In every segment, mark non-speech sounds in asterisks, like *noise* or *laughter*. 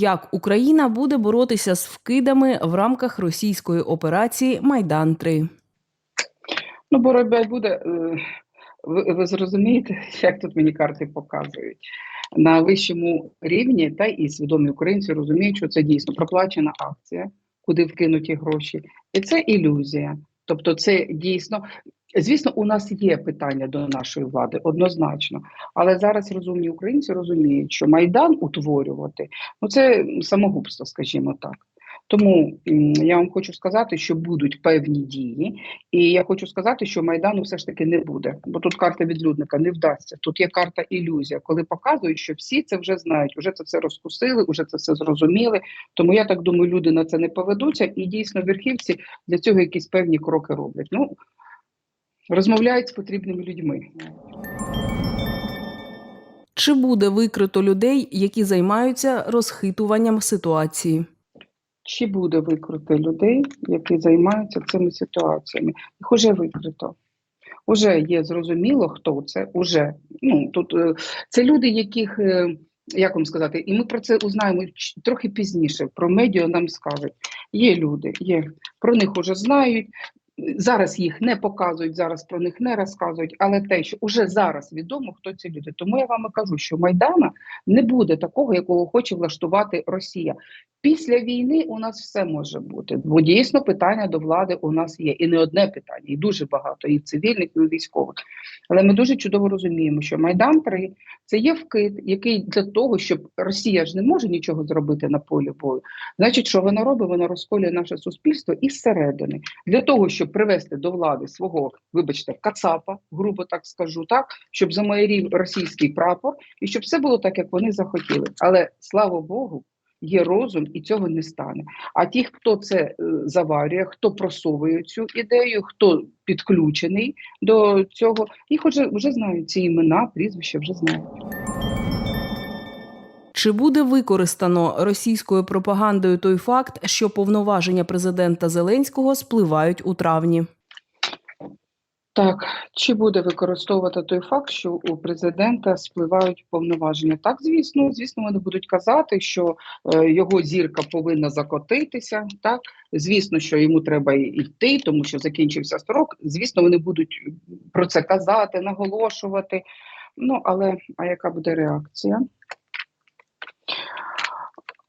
Як Україна буде боротися з вкидами в рамках російської операції Майдан 3 Ну, боротьба буде. е, Ви, ви зрозумієте, *laughs* як тут мені карти показують. На вищому рівні, та і свідомі українці розуміють, що це дійсно проплачена акція, куди вкинуті гроші, і це ілюзія. Тобто, це дійсно. Звісно, у нас є питання до нашої влади однозначно, але зараз розумні українці розуміють, що майдан утворювати ну це самогубство, скажімо так. Тому я вам хочу сказати, що будуть певні дії, і я хочу сказати, що майдану все ж таки не буде, бо тут карта відлюдника не вдасться. Тут є карта ілюзія, коли показують, що всі це вже знають, вже це все розкусили, вже це все зрозуміли. Тому я так думаю, люди на це не поведуться, і дійсно верхівці для цього якісь певні кроки роблять. Ну розмовляють з потрібними людьми. Чи буде викрито людей, які займаються розхитуванням ситуації? Чи буде викрито людей, які займаються цими ситуаціями? Їх уже викрито. Уже є зрозуміло, хто це. Уже ну тут е, це люди, яких е, як вам сказати, і ми про це узнаємо трохи пізніше. Про медіа нам скажуть. Є люди, є про них уже знають. Зараз їх не показують, зараз про них не розказують, але те, що вже зараз відомо, хто ці люди. Тому я вам і кажу, що Майдана не буде такого, якого хоче влаштувати Росія. Після війни у нас все може бути, бо дійсно питання до влади у нас є, і не одне питання, і дуже багато, і цивільних, і військових. Але ми дуже чудово розуміємо, що Майдан 3 це є вкид, який для того, щоб Росія ж не може нічого зробити на полі бою. Значить, що вона робить? Вона розколює наше суспільство із середини для того, щоб привести до влади свого, вибачте, кацапа, грубо так скажу, так щоб замайорів російський прапор, і щоб все було так, як вони захотіли. Але слава Богу. Є розум і цього не стане. А ті, хто це е, заварює, хто просовує цю ідею, хто підключений до цього, їх вже, вже знають ці імена, прізвища вже знають. Чи буде використано російською пропагандою той факт, що повноваження президента Зеленського спливають у травні? Так, чи буде використовувати той факт, що у президента спливають повноваження? Так, звісно, звісно, вони будуть казати, що е, його зірка повинна закотитися. Так, звісно, що йому треба йти, тому що закінчився строк. Звісно, вони будуть про це казати, наголошувати. Ну, але а яка буде реакція?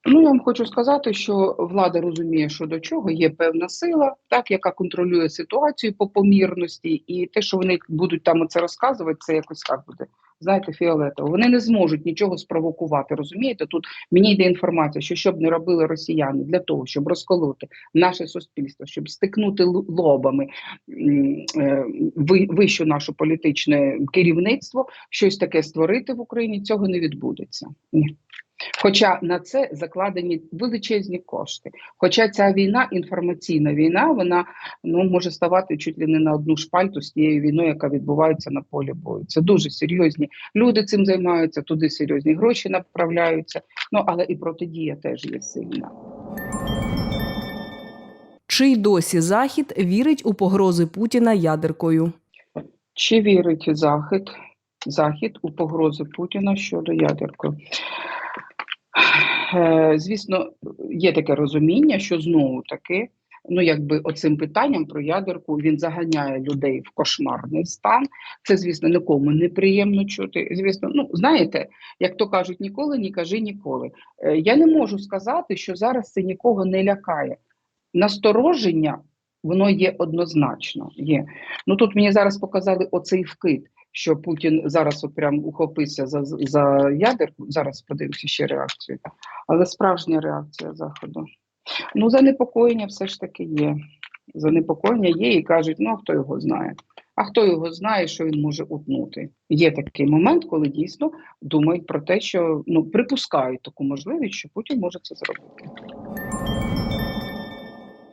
Ну, я вам хочу сказати, що влада розуміє, що до чого є певна сила, так яка контролює ситуацію по помірності, і те, що вони будуть там оце розказувати, це якось так буде. Знаєте, фіолетово. Вони не зможуть нічого спровокувати. Розумієте? Тут мені йде інформація, що щоб не робили росіяни для того, щоб розколоти наше суспільство, щоб стикнути лобами е, ви- вищу нашу політичне керівництво, щось таке створити в Україні, цього не відбудеться. Ні. Хоча на це закладені величезні кошти. Хоча ця війна, інформаційна війна, вона ну може ставати чуть ли не на одну шпальту з тією війною, яка відбувається на полі бою. Це дуже серйозні люди цим займаються, туди серйозні гроші направляються. Ну але і протидія теж є сильна. Чи й досі Захід вірить у погрози Путіна ядеркою? Чи вірить Захід, Захід у погрози Путіна щодо ядерки? Е, Звісно, є таке розуміння, що знову таки, ну якби оцим питанням про ядерку він заганяє людей в кошмарний стан. Це, звісно, нікому неприємно чути. Звісно, ну знаєте, як то кажуть, ніколи не кажи ніколи. Е, Я не можу сказати, що зараз це нікого не лякає. Настороження воно є однозначно. Є. Ну тут мені зараз показали оцей вкид, що Путін зараз от прям ухопився за, за ядерку. Зараз подивимося ще реакцію. Але справжня реакція Заходу. Ну, занепокоєння все ж таки є. Занепокоєння є і кажуть, ну а хто його знає? А хто його знає, що він може утнути? Є такий момент, коли дійсно думають про те, що ну припускають таку можливість, що Путін може це зробити.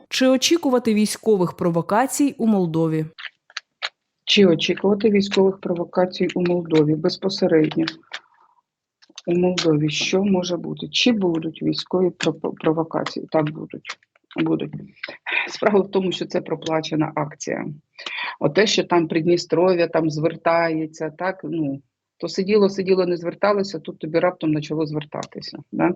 Чи очікувати військових провокацій у Молдові? Чи очікувати військових провокацій у Молдові безпосередньо? У Молдові що може бути? Чи будуть військові провокації? Так будуть. Будуть. Справа в тому, що це проплачена акція. Оте, що там Придністров'я там звертається, так ну То сиділо, сиділо, не зверталося, тут тобі раптом почало звертатися. Да?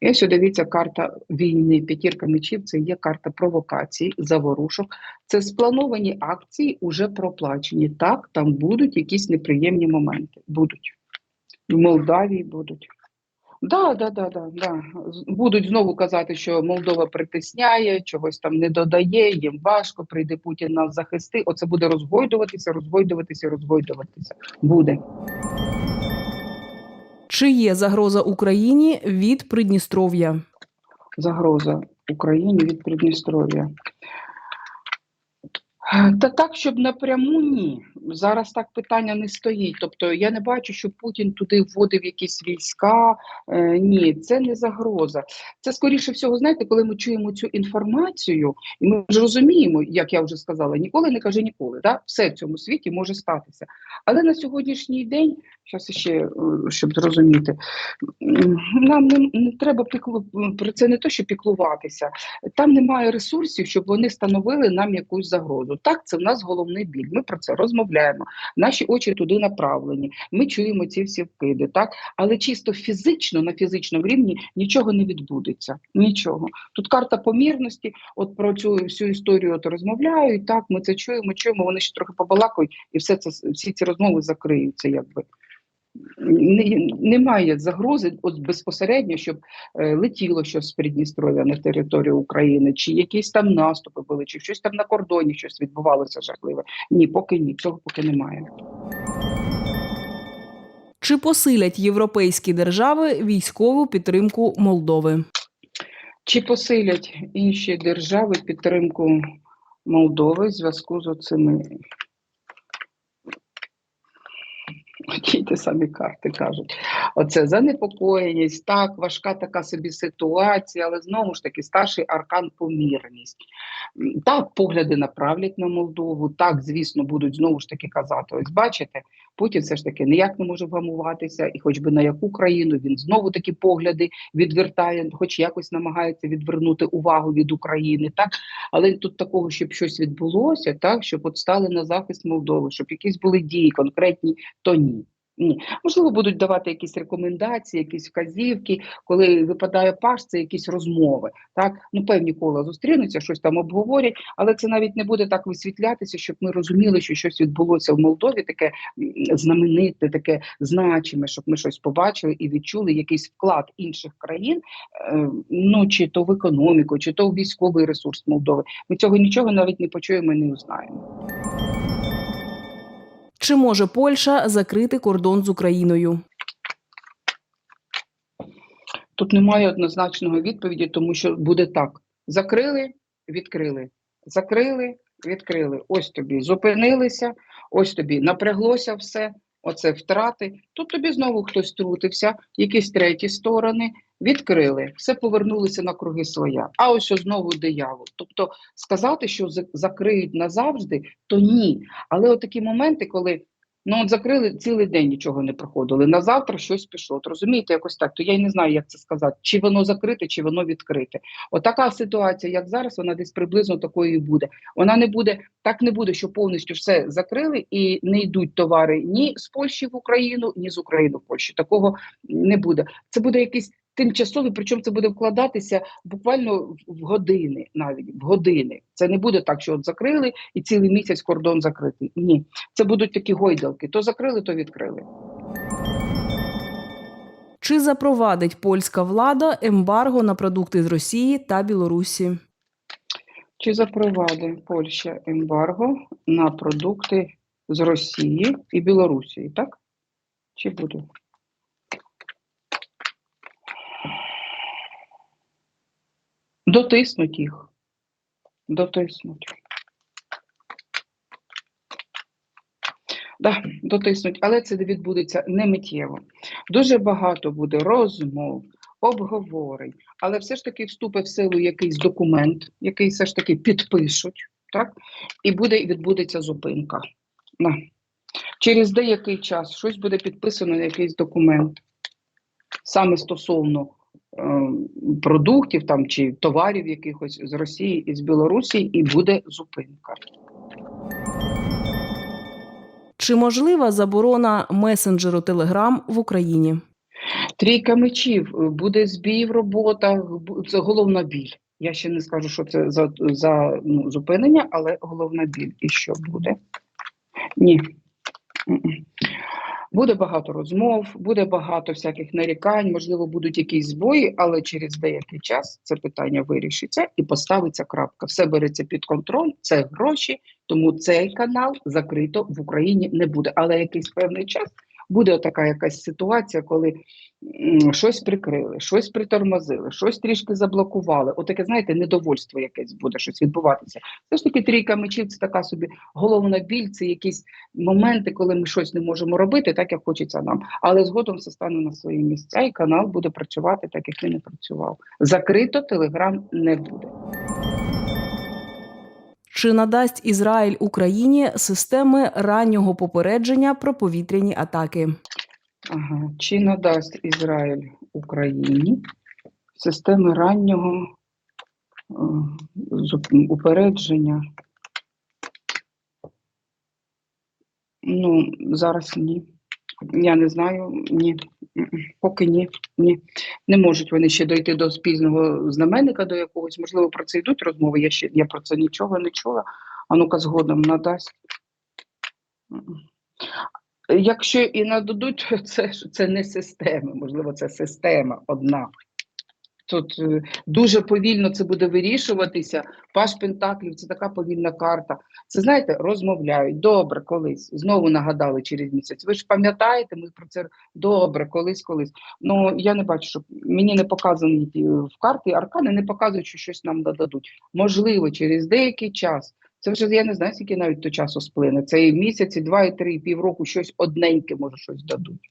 І ось дивіться, карта війни, п'ятірка мечів це є карта провокацій, заворушок. Це сплановані акції, уже проплачені. Так, там будуть якісь неприємні моменти. Будуть. В Молдавії будуть. Да, да, да, да, да. Будуть знову казати, що Молдова притисняє, чогось там не додає, їм важко, прийде Путін нас захисти. Оце буде розгойдуватися, розгойдуватися, розгойдуватися. Буде. Чи є загроза Україні від Придністров'я? загроза Україні від Придністров'я. Та так, щоб напряму ні. Зараз так питання не стоїть. Тобто я не бачу, що Путін туди вводив якісь війська. Е, ні, це не загроза. Це скоріше всього, знаєте, коли ми чуємо цю інформацію, і ми ж розуміємо, як я вже сказала, ніколи не каже ніколи. Да? Все в цьому світі може статися. Але на сьогоднішній день, зараз ще е, щоб зрозуміти, нам не, не треба піклу про це не то, що піклуватися. Там немає ресурсів, щоб вони становили нам якусь загрозу. Так, це в нас головний біль. Ми про це розмовляємо. Наші очі туди направлені. Ми чуємо ці всі вкиди. Так, але чисто фізично на фізичному рівні нічого не відбудеться. Нічого. Тут карта помірності. От про цю всю історію от розмовляють. Так, ми це чуємо, чуємо. Вони ще трохи побалакають, і все це всі ці розмови закриються, якби. Не- Немає загрози от безпосередньо, щоб е, летіло щось з Придністров'я на територію України, чи якісь там наступи були, чи щось там на кордоні щось відбувалося жахливе. Ні, поки ні, цього поки немає. Чи посилять європейські держави військову підтримку Молдови? Чи посилять інші держави підтримку Молдови в зв'язку з оцими? Ті самі карти кажуть. Оце занепокоєність, так, важка така собі ситуація, але знову ж таки старший аркан помірність. Так, погляди направлять на Молдову, так, звісно, будуть знову ж таки казати: ось бачите, Путін все ж таки ніяк не може вгамуватися, і хоч би на яку країну він знову такі погляди відвертає, хоч якось намагається відвернути увагу від України. Так, але тут такого, щоб щось відбулося, так щоб от стали на захист Молдови, щоб якісь були дії конкретні, то ні. Ні, можливо, будуть давати якісь рекомендації, якісь вказівки, коли випадає паш, це якісь розмови. Так, ну певні кола зустрінуться, щось там обговорять, але це навіть не буде так висвітлятися, щоб ми розуміли, що щось відбулося в Молдові, таке знамените, таке значиме, щоб ми щось побачили і відчули якийсь вклад інших країн, е, ну чи то в економіку, чи то в військовий ресурс Молдови. Ми цього нічого навіть не почуємо і не узнаємо. Чи може Польща закрити кордон з Україною? Тут немає однозначного відповіді, тому що буде так: закрили, відкрили, закрили, відкрили. Ось тобі зупинилися, ось тобі напряглося все. Оце втрати. Тут тобі знову хтось трутився, якісь треті сторони відкрили, все повернулися на круги своя. А ось ось знову диявол. Тобто сказати, що за- закриють назавжди, то ні. Але от такі моменти, коли ну от закрили цілий день, нічого не проходили. На завтра щось пішло. От розумієте, якось так. То я й не знаю, як це сказати, чи воно закрите, чи воно відкрите. Отака ситуація, як зараз, вона десь приблизно такою і буде. Вона не буде, так не буде, що повністю все закрили і не йдуть товари ні з Польщі в Україну, ні з України в Польщу. Такого не буде. Це буде якийсь тимчасовий, причому це буде вкладатися буквально в- години, навіть в години. Це не буде так, що от закрили і цілий місяць кордон закритий. Ні, це будуть такі гойдалки: то закрили, то відкрили. Чи запровадить польська влада ембарго на продукти з Росії та Білорусі? Чи запровадить Польща ембарго на продукти з Росії і Білорусі, так? Чи буде? Дотиснуть їх. Дотиснуть. Да, дотиснуть, але це відбудеться не миттєво. Дуже багато буде розмов, обговорень, але все ж таки вступить в силу якийсь документ, який все ж таки підпишуть, так? І буде відбудеться зупинка. Да. Через деякий час щось буде підписано якийсь документ, саме стосовно продуктів там чи товарів якихось з Росії і з Білорусі, і буде зупинка. Чи можлива заборона месенджеру Телеграм в Україні? Трійка мечів, буде збій в роботах, це головна біль. Я ще не скажу, що це за, за ну, зупинення, але головна біль. І що буде? Ні. Буде багато розмов, буде багато всяких нарікань, можливо, будуть якісь збої, але через деякий час це питання вирішиться і поставиться крапка. Все береться під контроль, це гроші, тому цей канал закрито в Україні не буде. Але якийсь певний час буде така якась ситуація, коли щось прикрили, щось притормозили, щось трішки заблокували. Отаке, знаєте, недовольство якесь буде щось відбуватися. Все ж таки, трійка мечів це така собі головна біль, це якісь моменти, коли ми щось не можемо робити, так як хочеться нам. Але згодом все стане на свої місця, і канал буде працювати так, як він і працював. Закрито телеграм не буде. Чи надасть Ізраїль Україні системи раннього попередження про повітряні атаки? Ага. Чи надасть Ізраїль Україні системи раннього е, упередження? Ну, зараз ні. Я не знаю, ні. Поки ні. Ні. Не можуть вони ще дойти до спільного знаменника до якогось. Можливо, про це йдуть розмови. Я ще я про це нічого не чула. А ну-ка згодом надасть. Якщо і нададуть, *laughs* це, це не система, можливо, це система одна. Тут е, дуже повільно це буде вирішуватися. Паш Пентаклів це така повільна карта. Це знаєте, розмовляють. Добре, колись. Знову нагадали через місяць. Ви ж пам'ятаєте, ми про це добре, колись, колись. Ну я не бачу, що мені не показані е, в карті аркани, не показують, що щось нам додадуть. Можливо, через деякий час. Це вже я не знаю, скільки навіть до часу сплине. Це і місяць, два, і три, і півроку щось одненьке, може, щось дадуть.